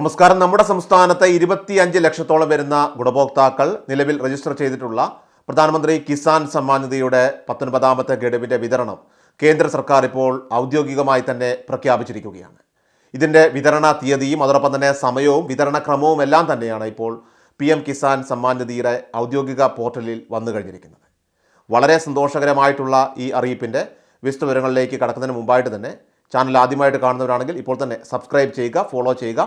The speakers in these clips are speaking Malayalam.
നമസ്കാരം. നമ്മുടെ സംസ്ഥാനത്തെ ഇരുപത്തിയഞ്ച് ലക്ഷത്തോളം വരുന്ന ഗുണഭോക്താക്കൾ നിലവിൽ രജിസ്റ്റർ ചെയ്തിട്ടുള്ള പ്രധാനമന്ത്രി കിസാൻ സമ്മാൻ നിധിയുടെ പത്തൊൻപതാമത്തെ ഗഡുവിന്റെ വിതരണം കേന്ദ്ര സർക്കാർ ഇപ്പോൾ ഔദ്യോഗികമായി തന്നെ പ്രഖ്യാപിച്ചിരിക്കുകയാണ്. ഇതിന്റെ വിതരണ തീയതിയും അതോടൊപ്പം തന്നെ സമയവും വിതരണ ക്രമവും എല്ലാം തന്നെയാണ് ഇപ്പോൾ പി എം കിസാൻ സമ്മാൻ നിധിയുടെ ഔദ്യോഗിക പോർട്ടലിൽ വന്നു കഴിഞ്ഞിരിക്കുന്നത്. വളരെ സന്തോഷകരമായിട്ടുള്ള ഈ അറിയിപ്പിന്റെ വിശദവിവരങ്ങളിലേക്ക് കടക്കുന്നതിന് മുമ്പായിട്ട് തന്നെ ചാനൽ ആദ്യമായിട്ട് കാണുന്നവരാണെങ്കിൽ ഇപ്പോൾ തന്നെ സബ്സ്ക്രൈബ് ചെയ്യുക ഫോളോ ചെയ്യുക.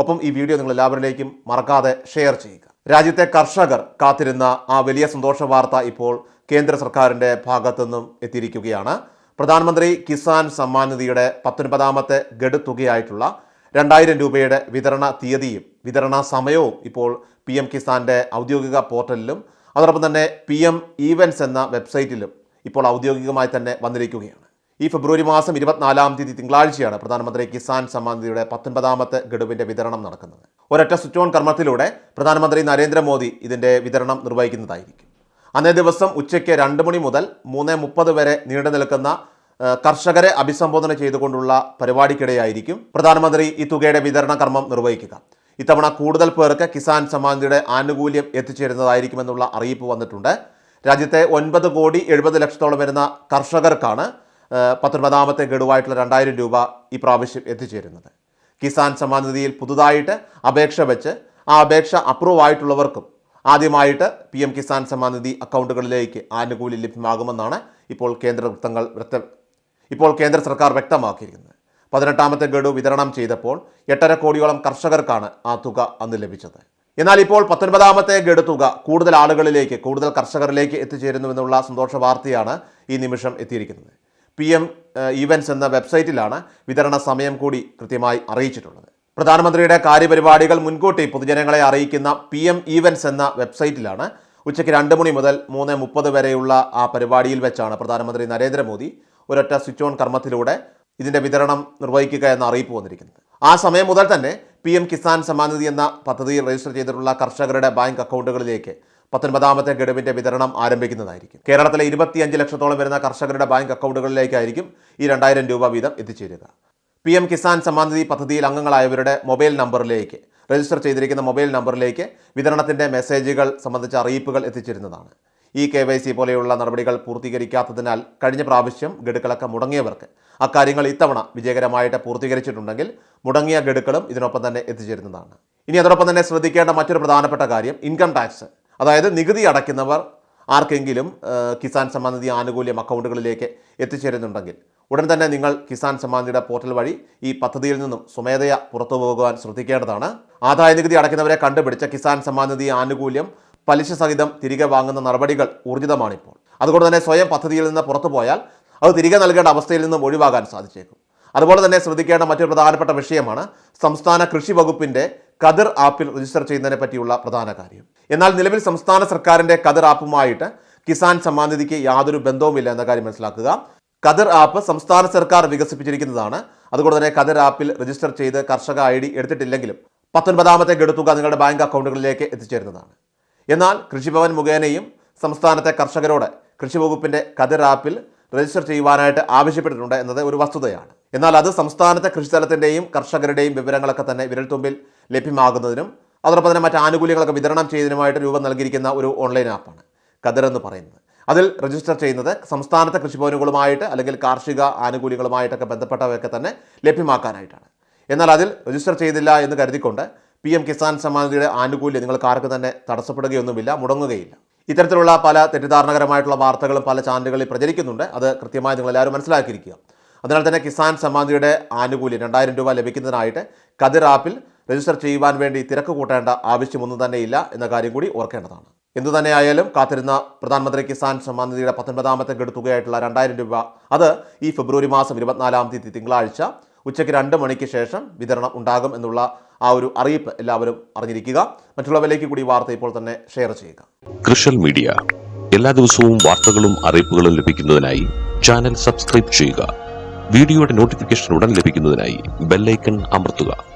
ഒപ്പം ഈ വീഡിയോ നിങ്ങൾ എല്ലാവരിലേക്കും മറക്കാതെ ഷെയർ ചെയ്യുക. രാജ്യത്തെ കർഷകർ കാത്തിരുന്ന ആ വലിയ സന്തോഷ വാർത്ത ഇപ്പോൾ കേന്ദ്ര സർക്കാരിന്റെ ഭാഗത്തു നിന്നും എത്തിയിരിക്കുകയാണ്. പ്രധാനമന്ത്രി കിസാൻ സമ്മാൻ നിധിയുടെ പത്തൊൻപതാമത്തെ ഗഡു തുകയായിട്ടുള്ള രണ്ടായിരം രൂപയുടെ വിതരണ തീയതിയും വിതരണ സമയവും ഇപ്പോൾ പി എം കിസാന്റെ ഔദ്യോഗിക പോർട്ടലിലും അതോടൊപ്പം തന്നെ പി എം ഈവൻസ് എന്ന വെബ്സൈറ്റിലും ഇപ്പോൾ ഔദ്യോഗികമായി തന്നെ വന്നിരിക്കുകയാണ്. ഈ ഫെബ്രുവരി മാസം ഇരുപത്തിനാലാം തീയതി തിങ്കളാഴ്ചയാണ് പ്രധാനമന്ത്രി കിസാൻ സമ്മാൻ നിധിയുടെ പത്തൊൻപതാമത്തെ ഗഡുവിന്റെ വിതരണം നടക്കുന്നത്. ഒരൊറ്റ സ്വിച്ച് ഓൺ കർമ്മത്തിലൂടെ പ്രധാനമന്ത്രി നരേന്ദ്രമോദി ഇതിന്റെ വിതരണം നിർവഹിക്കുന്നതായിരിക്കും. അന്നേ ദിവസം ഉച്ചയ്ക്ക് രണ്ട് മണി മുതൽ മൂന്ന് മുപ്പത് വരെ നീണ്ടു നിൽക്കുന്ന കർഷകരെ അഭിസംബോധന ചെയ്തുകൊണ്ടുള്ള പരിപാടിക്കിടെയായിരിക്കും പ്രധാനമന്ത്രി ഈ തുകയുടെ വിതരണ കർമ്മം നിർവഹിക്കുക. ഇത്തവണ കൂടുതൽ പേർക്ക് കിസാൻ സമ്മാൻ നിധിയുടെ ആനുകൂല്യം എത്തിച്ചേരുന്നതായിരിക്കുമെന്നുള്ള അറിയിപ്പ് വന്നിട്ടുണ്ട്. രാജ്യത്തെ ഒൻപത് കോടി എഴുപത് ലക്ഷത്തോളം വരുന്ന കർഷകർക്കാണ് പത്തൊൻപതാമത്തെ ഗഡുവായിട്ടുള്ള രണ്ടായിരം രൂപ ഈ പ്രാവശ്യം എത്തിച്ചേരുന്നത്. കിസാൻ സമ്മാൻ നിധിയിൽ പുതുതായിട്ട് അപേക്ഷ വെച്ച് ആ അപേക്ഷ അപ്രൂവ് ആയിട്ടുള്ളവർക്കും ആദ്യമായിട്ട് പി എം കിസാൻ സമ്മാൻ നിധി അക്കൗണ്ടുകളിലേക്ക് ആനുകൂല്യം ലഭ്യമാകുമെന്നാണ് ഇപ്പോൾ കേന്ദ്ര വൃത്തങ്ങൾ വൃത്ത ഇപ്പോൾ കേന്ദ്ര സർക്കാർ വ്യക്തമാക്കിയിരിക്കുന്നത്. പതിനെട്ടാമത്തെ ഗഡു വിതരണം ചെയ്തപ്പോൾ എട്ടര കോടിയോളം കർഷകർക്കാണ് ആ തുക അന്ന് ലഭിച്ചത്. എന്നാൽ ഇപ്പോൾ പത്തൊൻപതാമത്തെ ഗഡു തുക കൂടുതൽ ആളുകളിലേക്ക് കൂടുതൽ കർഷകരിലേക്ക് എത്തിച്ചേരുന്നുവെന്നുള്ള സന്തോഷ വാർത്തയാണ് ഈ നിമിഷം എത്തിയിരിക്കുന്നത്. പി എം ഈവൻസ് എന്ന വെബ്സൈറ്റിലാണ് വിതരണ സമയം കൂടി കൃത്യമായി അറിയിച്ചിട്ടുള്ളത്. പ്രധാനമന്ത്രിയുടെ കാര്യപരിപാടികൾ മുൻകൂട്ടി പൊതുജനങ്ങളെ അറിയിക്കുന്ന പി എം ഈവൻസ് എന്ന വെബ്സൈറ്റിലാണ് ഉച്ചയ്ക്ക് രണ്ട് മണി മുതൽ മൂന്ന് മുപ്പത് വരെയുള്ള ആ പരിപാടിയിൽ വെച്ചാണ് പ്രധാനമന്ത്രി നരേന്ദ്രമോദി ഒരൊറ്റ സ്വിച്ച് ഓൺ കർമ്മത്തിലൂടെ ഇതിന്റെ വിതരണം നിർവഹിക്കുക എന്ന അറിയിപ്പ് വന്നിരിക്കുന്നത്. ആ സമയം മുതൽ തന്നെ പി എം കിസാൻ സമ്മാനിധി എന്ന പദ്ധതിയിൽ രജിസ്റ്റർ ചെയ്തിട്ടുള്ള കർഷകരുടെ ബാങ്ക് അക്കൗണ്ടുകളിലേക്ക് പത്തൊൻപതാമത്തെ ഗഡുവിന്റെ വിതരണം ആരംഭിക്കുന്നതായിരിക്കും. കേരളത്തിലെ ഇരുപത്തിയഞ്ച് ലക്ഷത്തോളം വരുന്ന കർഷകരുടെ ബാങ്ക് അക്കൗണ്ടുകളിലേക്കായിരിക്കും ഈ രണ്ടായിരം രൂപ വീതം എത്തിച്ചേരുക. പി എം കിസാൻ സമ്മാനനിധി പദ്ധതിയിൽ അംഗങ്ങളായവരുടെ മൊബൈൽ നമ്പറിലേക്ക് രജിസ്റ്റർ ചെയ്തിരിക്കുന്ന മൊബൈൽ നമ്പറിലേക്ക് വിതരണത്തിന്റെ മെസ്സേജുകൾ സംബന്ധിച്ച അറിയിപ്പുകൾ എത്തിച്ചിരുന്നതാണ്. ഈ കെ വൈ സി പോലെയുള്ള നടപടികൾ പൂർത്തീകരിക്കാത്തതിനാൽ കഴിഞ്ഞ പ്രാവശ്യം ഗഡുക്കളൊക്കെ മുടങ്ങിയവർക്ക് അക്കാര്യങ്ങൾ ഇത്തവണ വിജയകരമായിട്ട് പൂർത്തീകരിച്ചിട്ടുണ്ടെങ്കിൽ മുടങ്ങിയ ഗഡുക്കളും ഇതിനൊപ്പം തന്നെ എത്തിച്ചേരുന്നതാണ്. ഇനി അതോടൊപ്പം തന്നെ ശ്രദ്ധിക്കേണ്ട മറ്റൊരു പ്രധാനപ്പെട്ട കാര്യം ഇൻകം ടാക്സ്. അതായത് നികുതി അടയ്ക്കുന്നവർ ആർക്കെങ്കിലും കിസാൻ സമ്മാനിധി ആനുകൂല്യം അക്കൗണ്ടുകളിലേക്ക് എത്തിച്ചേരുന്നുണ്ടെങ്കിൽ ഉടൻ തന്നെ നിങ്ങൾ കിസാൻ സമ്മാനിധിയുടെ പോർട്ടൽ വഴി ഈ പദ്ധതിയിൽ നിന്നും സ്വമേധയ പുറത്തു പോകുവാൻ ശ്രദ്ധിക്കേണ്ടതാണ്. ആദായ നികുതി അടയ്ക്കുന്നവരെ കണ്ടുപിടിച്ച കിസാൻ സമ്മാനിധി ആനുകൂല്യം പലിശ സഹിതം തിരികെ വാങ്ങുന്ന നടപടികൾ ഊർജിതമാണിപ്പോൾ. അതുകൊണ്ട് തന്നെ സ്വയം പദ്ധതിയിൽ നിന്ന് പുറത്തു പോയാൽ അത് തിരികെ നൽകേണ്ട അവസ്ഥയിൽ നിന്നും ഒഴിവാകാൻ സാധിച്ചേക്കും. അതുപോലെ തന്നെ ശ്രദ്ധിക്കേണ്ട മറ്റൊരു പ്രധാനപ്പെട്ട വിഷയമാണ് സംസ്ഥാന കൃഷി വകുപ്പിന്റെ കതിർ ആപ്പിൽ രജിസ്റ്റർ ചെയ്യുന്നതിനെ പറ്റിയുള്ള പ്രധാന കാര്യം. എന്നാൽ നിലവിൽ സംസ്ഥാന സർക്കാരിന്റെ കതിർ ആപ്പുമായിട്ട് കിസാൻ സമ്മാൻ നിധിക്ക് യാതൊരു ബന്ധവുമില്ല എന്ന കാര്യം മനസ്സിലാക്കുക. കതിർ ആപ്പ് സംസ്ഥാന സർക്കാർ വികസിപ്പിച്ചിരിക്കുന്നതാണ്. അതുകൊണ്ട് തന്നെ കതിർ ആപ്പിൽ രജിസ്റ്റർ ചെയ്ത് കർഷക ഐ ഡി എടുത്തിട്ടില്ലെങ്കിലും പത്തൊൻപതാമത്തെ ഗഡുത്തുക നിങ്ങളുടെ ബാങ്ക് അക്കൗണ്ടുകളിലേക്ക് എത്തിച്ചേരുന്നതാണ്. എന്നാൽ കൃഷിഭവൻ മുഖേനയും സംസ്ഥാനത്തെ കർഷകരോട് കൃഷി വകുപ്പിന്റെ കതിർ ആപ്പിൽ രജിസ്റ്റർ ചെയ്യുവാനായിട്ട് ആവശ്യപ്പെട്ടിട്ടുണ്ട് എന്നത് ഒരു വസ്തുതയാണ്. എന്നാൽ അത് സംസ്ഥാനത്തെ കൃഷിസ്ഥലത്തിന്റെയും കർഷകരുടെയും വിവരങ്ങളൊക്കെ തന്നെ വിരൽത്തുമ്പിൽ ലഭ്യമാകുന്നതിനും അതോടൊപ്പം തന്നെ മറ്റ് ആനുകൂല്യങ്ങളൊക്കെ വിതരണം ചെയ്യുന്നതിനുമായിട്ട് രൂപം നൽകിയിരിക്കുന്ന ഒരു ഓൺലൈൻ ആപ്പാണ്. കതിർ എന്ന് പറയുന്നത്. അതിൽ രജിസ്റ്റർ ചെയ്യുന്നത് സംസ്ഥാനത്തെ കൃഷിഭവനുകളുമായിട്ട് അല്ലെങ്കിൽ കാർഷിക ആനുകൂല്യങ്ങളുമായിട്ടൊക്കെ ബന്ധപ്പെട്ടവയൊക്കെ തന്നെ ലഭ്യമാക്കാനായിട്ടാണ്. എന്നാൽ അതിൽ രജിസ്റ്റർ ചെയ്തില്ല എന്ന് കരുതിക്കൊണ്ട് പി എം കിസാൻ സമ്മാൻ ആനുകൂല്യം നിങ്ങൾക്ക് ആർക്കും തന്നെ തടസ്സപ്പെടുകയൊന്നുമില്ല മുടങ്ങുകയില്ല. ഇത്തരത്തിലുള്ള പല തെറ്റിദ്ധാരണകരമായിട്ടുള്ള വാർത്തകളും പല ചാനലുകളിൽ പ്രചരിക്കുന്നുണ്ട്. അത് കൃത്യമായി നിങ്ങൾ എല്ലാവരും മനസ്സിലാക്കിയിരിക്കുക. അതിനാൽ തന്നെ കിസാൻ സമ്മാൻ ആനുകൂല്യം രണ്ടായിരം രൂപ ലഭിക്കുന്നതിനായിട്ട് കതിർ ആപ്പിൽ രജിസ്റ്റർ ചെയ്യുവാൻ വേണ്ടി തിരക്ക് കൂട്ടേണ്ട ആവശ്യമൊന്നും തന്നെയില്ല എന്ന കാര്യം കൂടി ഓർക്കേണ്ടതാണ്. എന്തു കാത്തിരുന്ന പ്രധാനമന്ത്രി കിസാൻ സമ്മാൻ നിധിയുടെ പത്തൊൻപതാമത്തെ ഗഡു രണ്ടായിരം രൂപ. അത് ഈ ഫെബ്രുവരി മാസം ഇരുപത്തിനാലാം തീയതി തിങ്കളാഴ്ച ഉച്ചയ്ക്ക് രണ്ട് മണിക്ക് ശേഷം വിതരണം ഉണ്ടാകും എന്നുള്ള ആ ഒരു അറിയിപ്പ് എല്ലാവരും അറിഞ്ഞിരിക്കുക. മറ്റുള്ളവരിലേക്ക് കൂടി വാർത്ത ഇപ്പോൾ തന്നെ ഷെയർ ചെയ്യുക. കൃഷൽ മീഡിയ. എല്ലാ ദിവസവും വാർത്തകളും അറിയിപ്പുകളും ലഭിക്കുന്നതിനായി ചാനൽ സബ്സ്ക്രൈബ് ചെയ്യുക. വീഡിയോയുടെ നോട്ടിഫിക്കേഷൻ ഉടൻ ലഭിക്കുന്നതിനായി ബെല്ലൈക്കൺ അമർത്തുക.